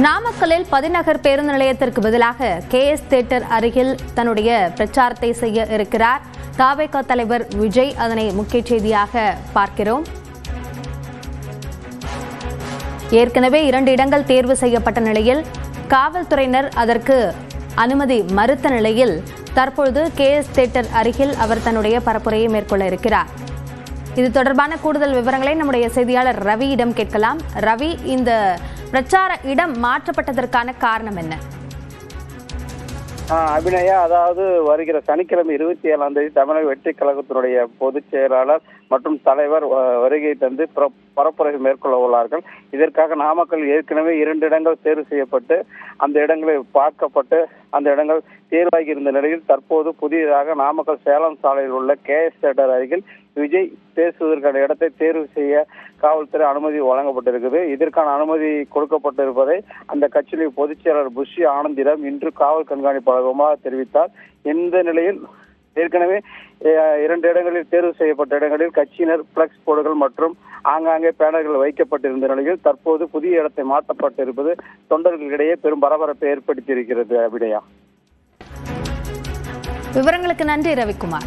நாமக்கல்லில் பதிநகர் பேருந்து நிலையத்திற்கு பதிலாக கே எஸ் தியேட்டர் அருகில் தன்னுடைய பிரச்சாரத்தை செய்ய இருக்கிறார். தாவேகா தலைவர் விஜய் அதனை முக்கிய செய்தியாக பார்க்கிறோம். ஏற்கனவே இரண்டு இடங்கள் தேர்வு செய்யப்பட்ட நிலையில் காவல்துறையினர் அதற்கு அனுமதி மறுத்த நிலையில் தற்பொழுது கே எஸ் தியேட்டர் அருகில் அவர் தன்னுடைய பரப்புரையை மேற்கொள்ள இருக்கிறார். இது தொடர்பான கூடுதல் விவரங்களை நம்முடைய செய்தியாளர் ரவியிடம் கேட்கலாம். ரவி இந்த பிரச்சார இடம் மாற்றப்பட்டதற்கான காரணம் என்ன? அபிநயா அதாவது வருகிற சனிக்கிழமை இருபத்தி ஏழாம் தேதி தமிழக வெற்றி கழகத்தினுடைய பொதுச் செயலாளர் மற்றும் தலைவர் வருகை தந்து பரப்புரை மேற்கொள்ள உள்ளார்கள். இதற்காக நாமக்கல் ஏற்கனவே இரண்டு இடங்கள் தேர்வு செய்யப்பட்டு அந்த இடங்களை பார்க்கப்பட்டு அந்த இடங்கள் தேர்வாகி இருந்த நிலையில் தற்போது புதியதாக நாமக்கல் சேலம் சாலையில் உள்ள கேஎஸ் தேட்டர் அருகில் விஜய் பேசுவதற்கான இடத்தை தேர்வு செய்ய காவல்துறை அனுமதி வழங்கப்பட்டிருக்குது. இதற்கான அனுமதி கொடுக்கப்பட்டிருப்பதை அந்த கட்சியின் பொதுச் செயலாளர் புஷி ஆனந்திடம் இன்று காவல் கண்காணிப்பாளருமாக தெரிவித்தார். இந்த நிலையில்? ஏற்கனவே இரண்டு இடங்களில் தேர்வு செய்யப்பட்ட இடங்களில் கட்சியினர் பிளக்ஸ் போர்டுகள் மற்றும் ஆங்காங்கே பேனர்கள் வைக்கப்பட்டிருந்த நிலையில் தற்போது புதிய இடத்தை மாற்றப்பட்டிருப்பது தொண்டர்களிடையே பெரும் பரபரப்பை ஏற்படுத்தியிருக்கிறது அபிடயா விவரங்களுக்கு நன்றி ரவிக்குமார்.